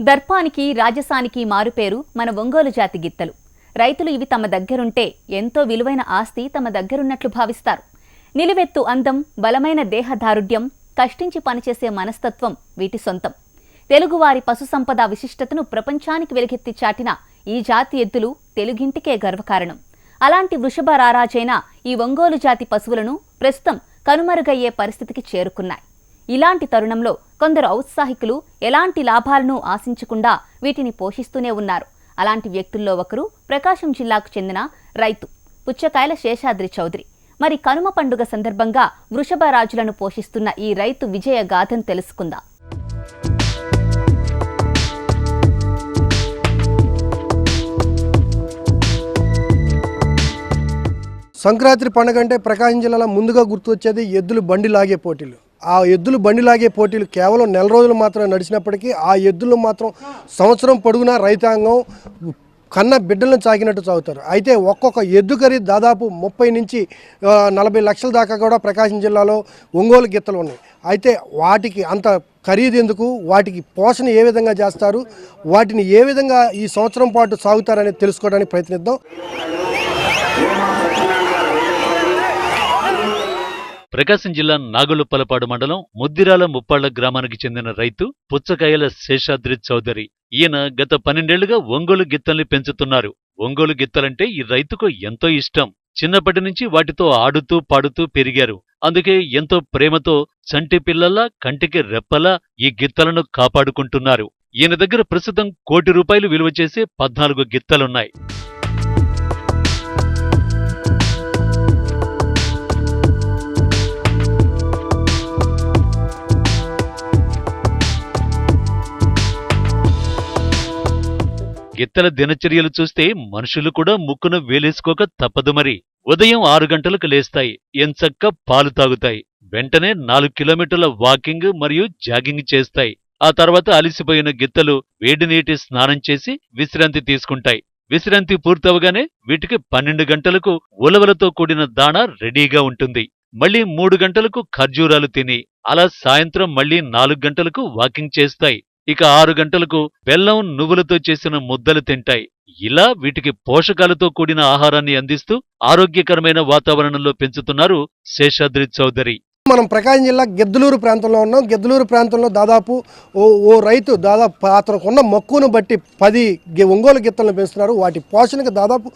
దర్పానికి రాజసానికి మారుపేరు మన ఒంగోలు జాతి గిత్తలు. రైతులు ఇవి తమ దగ్గరుంటే ఎంతో విలువైన ఆస్తి తమ దగ్గరున్నట్లు భావిస్తారు. నిలువెత్తు అందం బలమైన దేహదారుఢ్యం కష్టించి పనిచేసే మనస్తత్వం వీటి సొంతం. తెలుగువారి పశుసంపద విశిష్టతను ప్రపంచానికి వెలుగెత్తి చాటిన ఈ జాతి ఎద్దులు తెలుగింటికే గర్వకారణం. అలాంటి వృషభ రారాజైన ఈ ఒంగోలు జాతి పశువులను ప్రస్తుతం కనుమరుగయ్యే పరిస్థితికి చేరుకున్నాయి. ఇలాంటి తరుణంలో కొందరు ఔత్సాహికులు ఎలాంటి లాభాలను ఆశించకుండా వీటిని పోషిస్తూనే ఉన్నారు. అలాంటి వ్యక్తుల్లో ఒకరు ప్రకాశం జిల్లాకు చెందిన రైతు పుచ్చకాయల శేషాద్రి చౌదరి. మరి కనుమ పండుగ సందర్భంగా వృషభ రాజులను పోషిస్తున్న ఈ రైతు విజయ గాథను తెలుసుకుందాం. సంక్రాంతి పండుగ అంటే ప్రకాశం జిల్లాలో ముందుగా గుర్తొచ్చేది ఎద్దులు బండి లాగే పోటీలు. ఆ ఎద్దులు బండి లాగే పోటీలు కేవలం నెల రోజులు మాత్రమే నడిచినప్పటికీ ఆ ఎద్దులు మాత్రం సంవత్సరం పొడుగునా రైతాంగం కన్న బిడ్డలను చాకినట్టు చాగుతారు. అయితే ఒక్కొక్క ఎద్దు ఖరీదు దాదాపు ముప్పై నుంచి నలభై లక్షల దాకా కూడా ప్రకాశం జిల్లాలో ఒంగోలు గిత్తలు ఉన్నాయి. అయితే వాటికి అంత ఖరీదు ఎందుకు? వాటికి పోషణ ఏ విధంగా చేస్తారు? వాటిని ఏ విధంగా ఈ సంవత్సరం పాటు సాగుతారనేది తెలుసుకోవడానికి ప్రయత్నిద్దాం. ప్రకాశం జిల్లా నాగులుప్పలపాడు మండలం ముద్దిరాల ముప్పాళ్ళ గ్రామానికి చెందిన రైతు పుచ్చకాయల శేషాద్రి చౌదరి. ఈయన గత పన్నెండేళ్ళుగా ఒంగోలు గిత్తల్ని పెంచుతున్నారు. ఒంగోలు గిత్తలంటే ఈ రైతుకు ఎంతో ఇష్టం. చిన్నప్పటి నుంచి వాటితో ఆడుతూ పాడుతూ పెరిగారు. అందుకే ఎంతో ప్రేమతో చంటి పిల్లల్లా కంటికి రెప్పలా ఈ గిత్తలను కాపాడుకుంటున్నారు. ఈయన దగ్గర ప్రస్తుతం కోటి రూపాయలు విలువ చేసే పద్నాలుగు గిత్తలున్నాయి. గిత్తల దినచర్యలు చూస్తే మనుషులు కూడా ముక్కున వేలేసుకోక తప్పదు మరి. ఉదయం ఆరు గంటలకు లేస్తాయి. ఎంచక్క పాలు తాగుతాయి. వెంటనే నాలుగు కిలోమీటర్ల వాకింగ్ మరియు జాగింగ్ చేస్తాయి. ఆ తర్వాత అలిసిపోయిన గిత్తలు వేడి నీటి స్నానం చేసి విశ్రాంతి తీసుకుంటాయి. విశ్రాంతి పూర్తవగానే వీటికి పన్నెండు గంటలకు ఉలవలతో కూడిన దాణా రెడీగా ఉంటుంది. మళ్ళీ మూడు గంటలకు ఖర్జూరాలు తిని అలా సాయంత్రం మళ్ళీ నాలుగు గంటలకు వాకింగ్ చేస్తాయి. ఇక ఆరు గంటలకు బెల్లం నువ్వులతో చేసిన ముద్దలు తింటాయి. ఇలా వీటికి పోషకాలతో కూడిన ఆహారాన్ని అందిస్తూ ఆరోగ్యకరమైన వాతావరణంలో పెంచుతున్నారు శేషాద్రి చౌదరి. మనం ప్రకాశం జిల్లా గిద్దలూరు ప్రాంతంలో ఉన్నాం. గిద్దలూరు ప్రాంతంలో దాదాపు ఓ ఓ రైతు దాదాపు అతనికి ఉన్న మక్కువను బట్టి పది ఒంగోలు గిత్తలను పెంచుతున్నారు. వాటి పోషణకు దాదాపు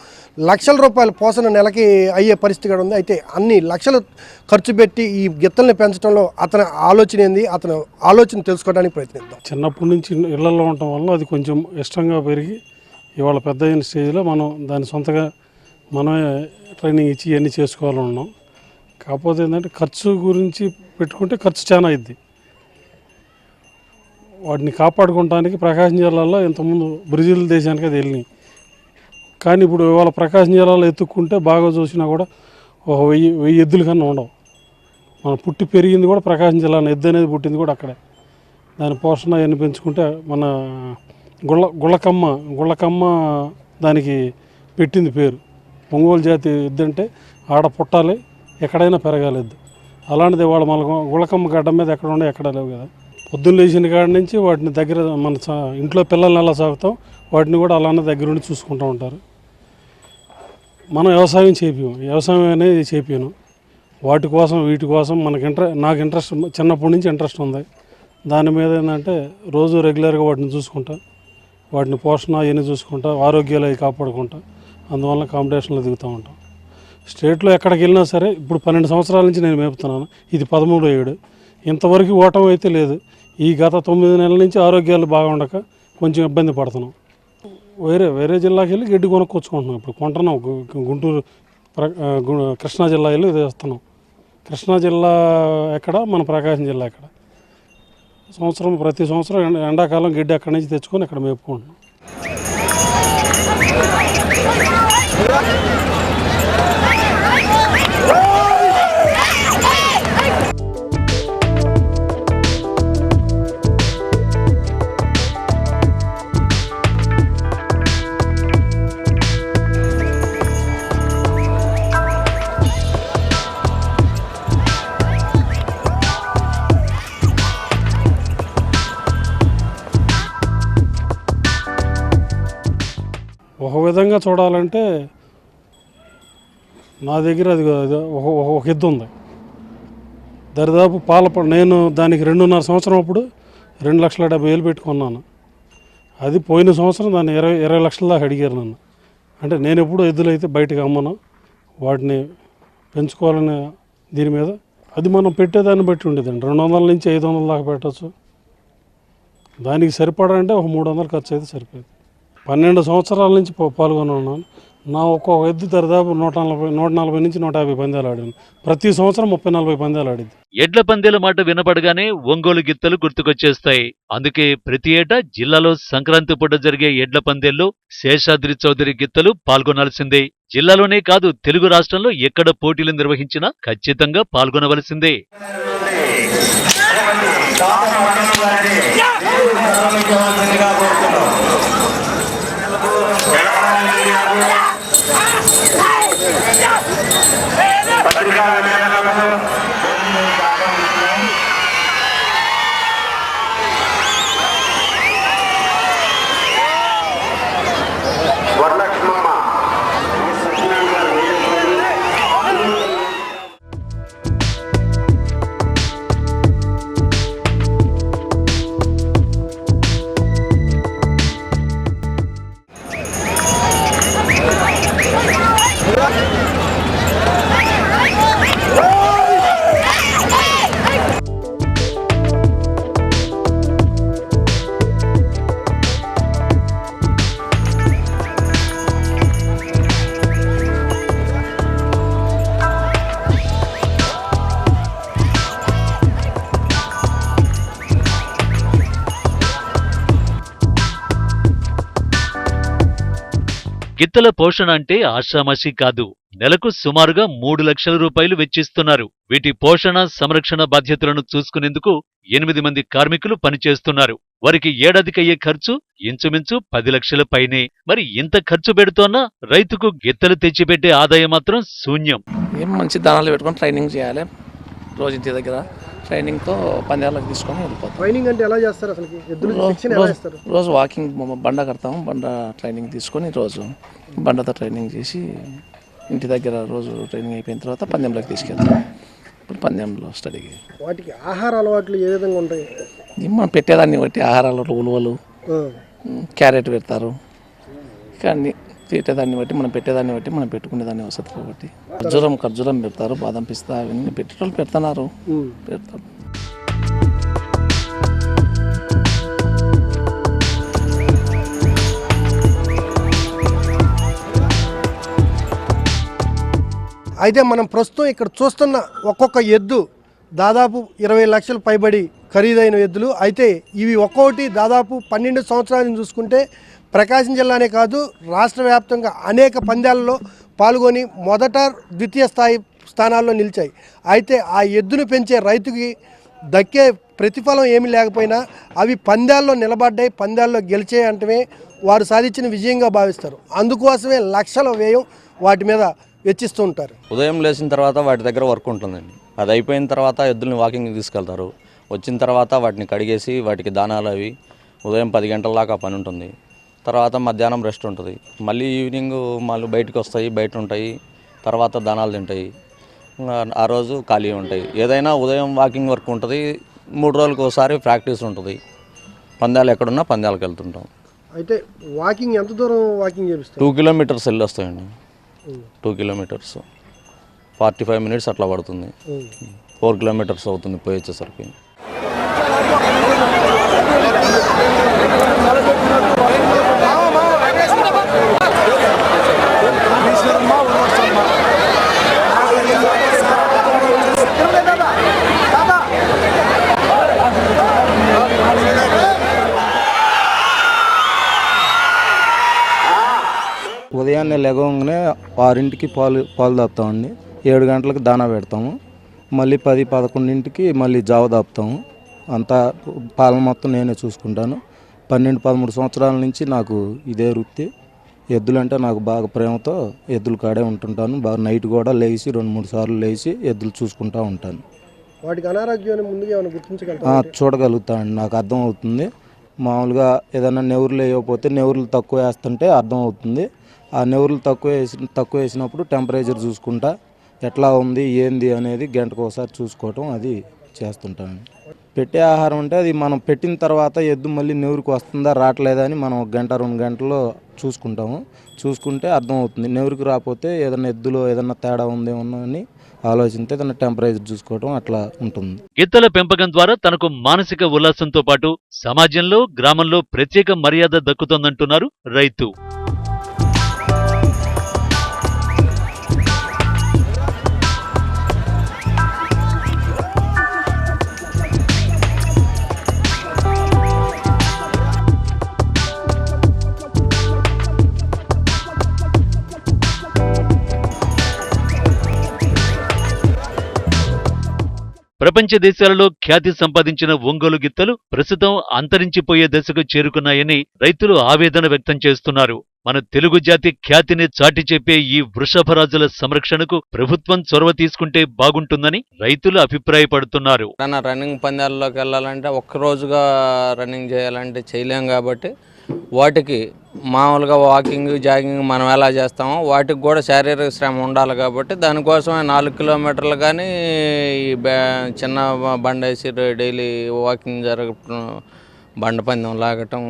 లక్షల రూపాయల పోషణ నెలకి అయ్యే పరిస్థితి కూడా ఉంది. అయితే అన్ని లక్షలు ఖర్చు పెట్టి ఈ గిత్తల్ని పెంచడంలో అతని ఆలోచన ఏంది? అతను ఆలోచన తెలుసుకోవడానికి ప్రయత్నిద్దాం. చిన్నప్పటి నుంచి ఇళ్ళలో ఉండటం వల్ల అది కొంచెం ఇష్టంగా పెరిగి ఇవాళ పెద్ద అయిన స్టేజ్లో మనం దాని సొంతగా మనమే ట్రైనింగ్ ఇచ్చి ఇవన్నీ చేసుకోవాలన్నాం కాకపోతే ఏంటంటే ఖర్చు గురించి పెట్టుకుంటే ఖర్చు చాలా అయింది వాటిని కాపాడుకోవడానికి ప్రకాశం జిల్లాలో ఇంతకుముందు బ్రెజిల్ దేశానికి అది వెళ్ళినాయి కానీ ఇప్పుడు ఇవాళ ప్రకాశం జిల్లాలో ఎత్తుక్కుంటే బాగా చూసినా కూడా ఒక వెయ్యి వెయ్యి ఎద్దుల కన్నా ఉండవు. మనం పుట్టి పెరిగింది కూడా ప్రకాశం జిల్లాలో ఎద్దు అనేది పుట్టింది కూడా అక్కడే. దాని పోషణ అవన్నీ పెంచుకుంటే మన గుళ్ళ గుళ్ళకమ్మ గుళ్ళకమ్మ దానికి పెట్టింది పేరు. ఒంగోలు జాతి ఎద్దు అంటే ఆడ పుట్టాలి ఎక్కడైనా పెరగలేదు. అలాంటిది వాళ్ళ మన గుళకమ్మ గడ్డ మీద ఎక్కడ ఉండే ఎక్కడ లేవు కదా. పొద్దున్న లేచిన కాడ నుంచి వాటిని దగ్గర మన ఇంట్లో పిల్లల్ని ఎలా సాగుతాం వాటిని కూడా అలానే దగ్గరుండి చూసుకుంటూ ఉంటారు. మనం వ్యవసాయం చేపియం. వ్యవసాయం అనేది చేపాను వాటి కోసం వీటి కోసం మనకి ఇంట్ర నాకు ఇంట్రెస్ట్ చిన్నప్పటి నుంచి ఇంట్రెస్ట్ ఉంది. దాని మీద ఏంటంటే రోజు రెగ్యులర్గా వాటిని చూసుకుంటా. వాటిని పోషణ అవన్నీ చూసుకుంటా. ఆరోగ్యాలు అవి కాపాడుకుంటా. అందువల్ల కాంపిటీషన్లో దిగుతూ ఉంటాం. స్టేట్లో ఎక్కడికి వెళ్ళినా సరే ఇప్పుడు పన్నెండు సంవత్సరాల నుంచి నేను మేపుతున్నాను. ఇది పదమూడో ఏడు. ఇంతవరకు ఓటం అయితే లేదు. ఈ గత తొమ్మిది నెలల నుంచి ఆరోగ్యాలు బాగా ఉండక కొంచెం ఇబ్బంది పడుతున్నాం. వేరే వేరే జిల్లాకి వెళ్ళి గడ్డి కొనుక్కొచ్చుకుంటున్నాం. ఇప్పుడు కొంటున్నాం. గుంటూరు ప్ర- కృష్ణా జిల్లా వెళ్ళి తెస్తున్నాం. కృష్ణా జిల్లా ఎక్కడ? మన ప్రకాశం జిల్లా ఎక్కడ? సంవత్సరం ప్రతి సంవత్సరం ఎండాకాలం గడ్డి అక్కడి నుంచి తెచ్చుకొని ఇక్కడ మేపుకుంటున్నాం. ఒక విధంగా చూడాలంటే నా దగ్గర అది ఒక ఒక- ఎద్దు ఉంది. దరిదాపు పాల నేను దానికి రెండున్నర సంవత్సరం అప్పుడు రెండు లక్షల డెబ్బై వేలు పెట్టుకున్నాను అది పోయిన సంవత్సరం దాన్ని ఇరవై ఇరవై లక్షల దాకా అడిగారు నన్ను. అంటే నేను ఎప్పుడు ఎద్దులు అయితే బయటకు అమ్మను వాటిని పెంచుకోవాలనే దీని మీద అది మనం పెట్టేదాన్ని బట్టి ఉండేదండి. రెండు వందల నుంచి ఐదు వందల దాకా పెట్టచ్చు. దానికి సరిపడా అంటే ఒక మూడు వందలు ఖర్చు అయితే సరిపోయింది. పన్నెండు సంవత్సరాల నుంచి పాల్గొని ఉన్నాను నా ఒక్కొక్క ఎద్దు దరిదాపు నూట నలభై నూట నలభై నుంచి నూట యాభై పందాలు ఆడాను ప్రతి సంవత్సరం ముప్పై నలభై పందాలు ఆడింది ఎడ్ల పందేల మాట వినపడగానే ఒంగోలు గిత్తలు గుర్తుకొచ్చేస్తాయి అందుకే ప్రతి ఏటా జిల్లాలో సంక్రాంతి పూట జరిగే ఎడ్ల పందేల్లో శేషాద్రి చౌదరి గిత్తలు పాల్గొనాల్సిందే జిల్లాలోనే కాదు తెలుగు రాష్ట్రంలో ఎక్కడ పోటీలు నిర్వహించినా ఖచ్చితంగా పాల్గొనవలసిందే Patrick గిత్తల పోషణ అంటే ఆషామాషి కాదు. నెలకు సుమారుగా మూడు లక్షల రూపాయలు వెచ్చిస్తున్నారు. వీటి పోషణ సంరక్షణ బాధ్యతలను చూసుకునేందుకు ఎనిమిది మంది కార్మికులు పనిచేస్తున్నారు. వారికి ఏడాదికయ్యే ఖర్చు ఇంచుమించు పది లక్షల పైనే. మరి ఇంత ఖర్చు పెడుతోన్నా రైతుకు గిత్తలు తెచ్చిపెట్టే ఆదాయం మాత్రం శూన్యం. ఏం మంచి దానాలు పెట్టుకుని ట్రైనింగ్ చేయాలి రోజు ఇంటి దగ్గర. ట్రైనింగ్తో పందాలకు తీసుకొని వెళ్ళిపోతాం. ట్రైనింగ్ అంటే ఎలా చేస్తారు అసలు? ఎద్దులు రోజు శిక్షణ ఎలా రోజు- ఇస్తారు రోజు వాకింగ్ బండ కడతాము బండ ట్రైనింగ్ తీసుకొని రోజు బండతో ట్రైనింగ్ చేసి ఇంటి దగ్గర రోజు ట్రైనింగ్ అయిపోయిన తర్వాత పందెంలోకి తీసుకెళ్తాం. ఇప్పుడు పందెంలో స్టడీకి వాటికి ఆహార అలవాట్లు ఏ విధంగా ఉంటాయి? మనం పెట్టేదాన్ని బట్టి ఆహారాలు ఉలువలు క్యారెట్ పెడతారు. కానీ పెట్టేదాన్ని బట్టి మనం పెట్టేదాన్ని బట్టి మనం పెట్టుకునేదాన్ని వసతులు బట్టి ఖర్జూరం ఖర్జూరం పెడతారు బాదం పిస్తా అవన్నీ పెట్టేటోళ్ళు పెడుతున్నారు. ఉమ్. పెడతారు. అయితే మనం ప్రస్తుతం ఇక్కడ చూస్తున్న ఒక్కొక్క ఎద్దు దాదాపు ఇరవై లక్షలు పైబడి ఖరీదైన ఎద్దులు. అయితే ఇవి ఒక్కొక్కటి దాదాపు పన్నెండు సంవత్సరాలను చూసుకుంటే ప్రకాశం జిల్లానే కాదు రాష్ట్ర వ్యాప్తంగా అనేక పందాలలో పాల్గొని మొదట ద్వితీయ స్థాయి స్థానాల్లో నిలిచాయి. అయితే ఆ ఎద్దును పెంచే రైతుకి దక్కే ప్రతిఫలం ఏమీ లేకపోయినా అవి పందాల్లో నిలబడ్డాయి పందాల్లో గెలిచాయి అంటే వారు సాధించిన విజయంగా భావిస్తారు. అందుకోసమే లక్షల వ్యయం వాటి మీద వెచ్చిస్తూ ఉంటారు. ఉదయం లేచిన తర్వాత వాటి దగ్గర వర్క్ ఉంటుందండి. అది అయిపోయిన తర్వాత ఎద్దుల్ని వాకింగ్ తీసుకెళ్తారు. వచ్చిన తర్వాత వాటిని కడిగేసి వాటికి దానాలు అవి ఉదయం పది గంటల దాకా పని ఉంటుంది. తర్వాత మధ్యాహ్నం రెస్ట్ ఉంటుంది. మళ్ళీ ఈవినింగ్ మళ్ళీ బయటకు వస్తాయి బయట ఉంటాయి తర్వాత దానాలు తింటాయి. ఆ రోజు ఖాళీ ఉంటాయి. ఏదైనా ఉదయం వాకింగ్ వర్క్ ఉంటుంది మూడు రోజులకు ఒకసారి ప్రాక్టీస్ ఉంటుంది. పందాలు ఎక్కడున్నా పందాలకు వెళ్తుంటాం. అయితే వాకింగ్ ఎంత దూరం వాకింగ్ చేపిస్తారు? టూ కిలోమీటర్స్ వెళ్ళి వస్తాయండి. Two kilometres forty five minutes అట్లా పడుతుంది. ఫోర్ కిలోమీటర్స్ అవుతుంది పోయి వచ్చేసరికి ఉదయాన్నే లెగవగానే ఆరింటికి పాలు పాలు దాపుతామండి ఏడు గంటలకు దానా పెడతాము. మళ్ళీ పది పదకొండింటికి మళ్ళీ జావ దాపుతాము అంతా పాలన మొత్తం నేనే చూసుకుంటాను. పన్నెండు పదమూడు సంవత్సరాల నుంచి నాకు ఇదే వృత్తి. ఎద్దులంటే నాకు బాగా ప్రేమతో ఎద్దుల కాడే ఉంటుంటాను. బాగా నైట్ కూడా లేచి రెండు మూడు సార్లు లేచి ఎద్దులు చూసుకుంటూ ఉంటాను. వాటికి అనారోగ్యాన్ని ముందుగా ఏమైనా ఆ, గుర్తించగలుగుతారు చూడగలుగుతాను నాకు అర్థం అవుతుంది. మామూలుగా ఏదైనా నెవురులు వేయకపోతే నెవురులు తక్కువ వేస్తుంటే అర్థం అవుతుంది. ఆ నెవరులు తక్కువ వేసి తక్కువ వేసినప్పుడు టెంపరేచర్ చూసుకుంటా ఎట్లా ఉంది ఏంది అనేది గంటకు ఒకసారి చూసుకోవటం అది చేస్తుంటాను. పెట్టే ఆహారం అంటే అది మనం పెట్టిన తర్వాత ఎద్దు మళ్ళీ నెవరికి వస్తుందా రావట్లేదా అని మనం ఒక గంట రెండు గంటల్లో చూసుకుంటాము. చూసుకుంటే అర్థం అవుతుంది రాకపోతే ఏదైనా ఎద్దులో ఏదైనా తేడా ఉందేమో అని ఆలోచించే తన టెంపరేచర్ చూసుకోవటం అట్లా ఉంటుంది. గిత్తల పెంపకం ద్వారా తనకు మానసిక ఉల్లాసంతో పాటు సమాజంలో గ్రామంలో ప్రత్యేక మర్యాద దక్కుతోందంటున్నారు రైతు. ప్రపంచ దేశాలలో ఖ్యాతి సంపాదించిన ఒంగోలు గిత్తలు ప్రస్తుతం అంతరించిపోయే దశకు చేరుకున్నాయని రైతులు ఆవేదన వ్యక్తం చేస్తున్నారు. మన తెలుగు జాతి ఖ్యాతిని చాటి చెప్పే ఈ వృషభరాజుల సంరక్షణకు ప్రభుత్వం చొరవ తీసుకుంటే బాగుంటుందని రైతులు అభిప్రాయపడుతున్నారు. రన్నింగ్ పందాల్లోకి వెళ్ళాలంటే ఒక్క రోజుగా రన్నింగ్ చేయాలంటే చేయలేం కాబట్టి వాటికి మామూలుగా వాకింగ్ జాగింగ్ మనం ఎలా చేస్తామో వాటికి కూడా శారీరక శ్రమ ఉండాలి కాబట్టి దానికోసమే నాలుగు కిలోమీటర్లు కానీ ఈ బ్యా- చిన్న బండ వేసి డైలీ వాకింగ్ జరగటం బండ పందెం లాగటం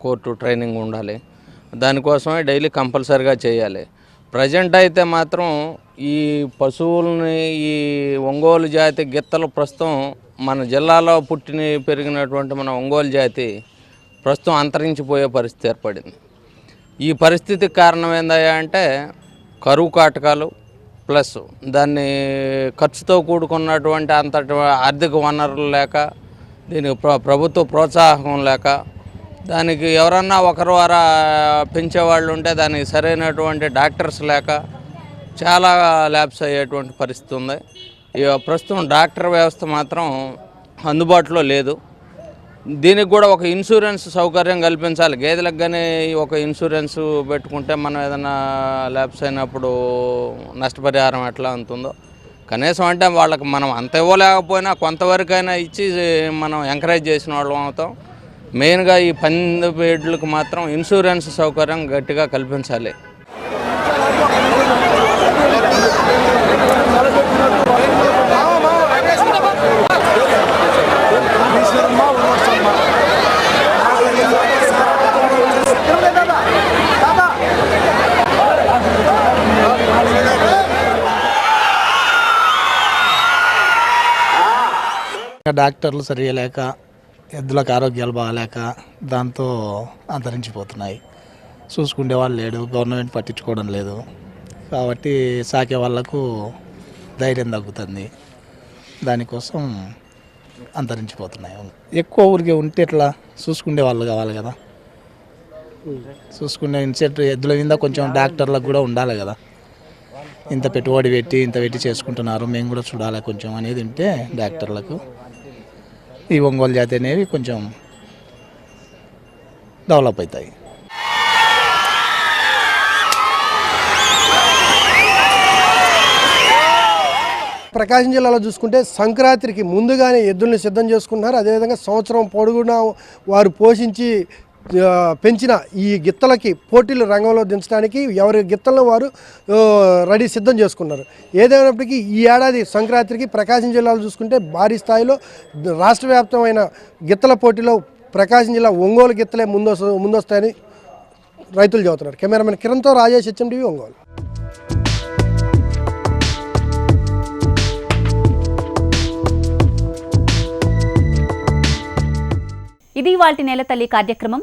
కోర్టు ట్రైనింగ్ ఉండాలి. దానికోసమే డైలీ కంపల్సరిగా చేయాలి. ప్రజెంట్ అయితే మాత్రం ఈ పశువుల్ని ఈ ఒంగోలు జాతి గిత్తలు ప్రస్తుతం మన జిల్లాలో పుట్టిన పెరిగినటువంటి మన ఒంగోలు జాతి ప్రస్తుతం అంతరించిపోయే పరిస్థితి ఏర్పడింది. ఈ పరిస్థితికి కారణం ఏందయ్యా అంటే కరువు కాటకాలు ప్లస్ దాన్ని ఖర్చుతో కూడుకున్నటువంటి అంతటి ఆర్థిక వనరులు లేక దీనికి ప్ర ప్రభుత్వ ప్రోత్సాహం లేక దానికి ఎవరన్నా ఒకరు వారా పెంచేవాళ్ళు ఉంటే దానికి సరైనటువంటి డాక్టర్స్ లేక చాలా ల్యాబ్స్ అయ్యేటువంటి పరిస్థితి ఉంది. ఇక ప్రస్తుతం డాక్టర్ వ్యవస్థ మాత్రం అందుబాటులో లేదు. దీనికి కూడా ఒక ఇన్సూరెన్స్ సౌకర్యం కల్పించాలి. గేదెలకు కానీ ఒక ఇన్సూరెన్స్ పెట్టుకుంటే మనం ఏదైనా ల్యాబ్స్ అయినప్పుడు నష్టపరిహారం ఎట్లా ఉంటుందో. కనీసం అంటే వాళ్ళకి మనం అంత ఇవ్వలేకపోయినా కొంతవరకైనా ఇచ్చి మనం ఎంకరేజ్ చేసిన వాళ్ళం అవుతాం. మెయిన్గా ఈ పంది బెడ్లకు మాత్రం ఇన్సూరెన్స్ సౌకర్యం గట్టిగా కల్పించాలి. డాక్టర్లు సరిగా లేక ఎద్దులకు ఆరోగ్యాలు బాగాలేక దాంతో అంతరించిపోతున్నాయి. చూసుకునే వాళ్ళు లేడు గవర్నమెంట్ పట్టించుకోవడం లేదు. కాబట్టి సాకే వాళ్ళకు ధైర్యం తగ్గుతుంది. దానికోసం అంతరించిపోతున్నాయి ఎక్కువ ఊరికే ఉంటే ఎట్లా? చూసుకునే వాళ్ళు కావాలి కదా. చూసుకునే ఇన్సెట్ ఎద్దుల మీద కొంచెం డాక్టర్లకు కూడా ఉండాలి కదా. ఇంత పెట్టుబడి పెట్టి ఇంత పెట్టి చేసుకుంటున్నారు మేము కూడా చూడాలి కొంచెం అనేది ఉంటే డాక్టర్లకు ఈ ఒంగోలు జాతి అనేవి కొంచెం డెవలప్ అవుతాయి. ప్రకాశం జిల్లాలో చూసుకుంటే సంక్రాంతికి ముందుగానే ఎద్దుల్ని సిద్ధం చేసుకున్నారు అదేవిధంగా సంవత్సరం పొడుగునా వారు పోషించి పెంచిన ఈ గిత్తలకి పోటీలు రంగంలో దించడానికి ఎవరి గిత్తలను వారు రెడీ సిద్ధం చేసుకున్నారు. ఏదైనప్పటికీ ఈ ఏడాది సంక్రాంతికి ప్రకాశం జిల్లాలో చూసుకుంటే భారీ స్థాయిలో రాష్ట్ర వ్యాప్తమైన గిత్తల పోటీలో ప్రకాశం జిల్లా ఒంగోలు గిత్తలే ముందొస్తు ముందొస్తాయని రైతులు చెబుతున్నారు. కెమెరామెన్ కిరణ్తో రాజేష్ హెచ్ఎండివి ఒంగోలు. ఇది వాటి నేల తల్లి కార్యక్రమం.